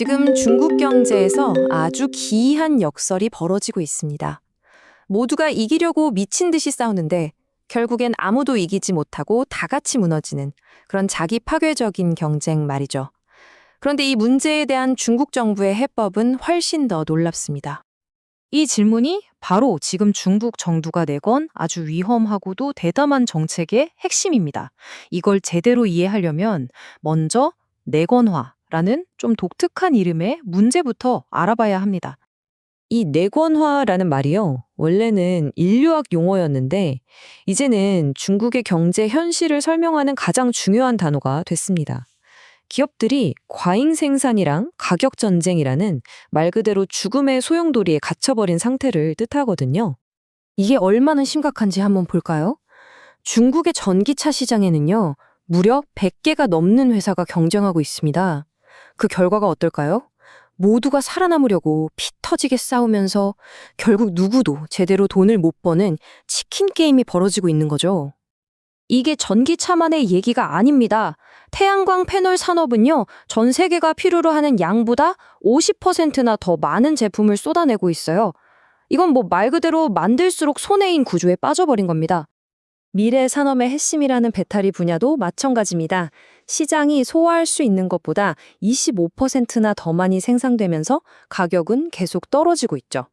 지금 중국 경제에서 아주 기이한 역설이 벌어지고 있습니다. 모두가 이기려고 미친 듯이 싸우는데 결국엔 아무도 이기지 못하고 다 같이 무너지는 그런 자기 파괴적인 경쟁 말이죠. 그런데 이 문제에 대한 중국 정부의 해법은 훨씬 더 놀랍습니다. 이 질문이 바로 지금 중국 정부가 내건 아주 위험하고도 대담한 정책의 핵심입니다. 이걸 제대로 이해하려면 먼저 내건화 라는 좀 독특한 이름의 문제부터 알아봐야 합니다. 이 내권화라는 말이요. 원래는 인류학 용어였는데 이제는 중국의 경제 현실을 설명하는 가장 중요한 단어가 됐습니다. 기업들이 과잉 생산이랑 가격 전쟁이라는 말 그대로 죽음의 소용돌이에 갇혀버린 상태를 뜻하거든요. 이게 얼마나 심각한지 한번 볼까요? 중국의 전기차 시장에는요, 무려 100개가 넘는 회사가 경쟁하고 있습니다. 그 결과가 어떨까요? 모두가 살아남으려고 피 터지게 싸우면서 결국 누구도 제대로 돈을 못 버는 치킨 게임이 벌어지고 있는 거죠. 이게 전기차만의 얘기가 아닙니다. 태양광 패널 산업은요, 전 세계가 필요로 하는 양보다 50%나 더 많은 제품을 쏟아내고 있어요. 이건 뭐 말 그대로 만들수록 손해인 구조에 빠져버린 겁니다. 미래 산업의 핵심이라는 배터리 분야도 마찬가지입니다. 시장이 소화할 수 있는 것보다 25%나 더 많이 생산되면서 가격은 계속 떨어지고 있죠.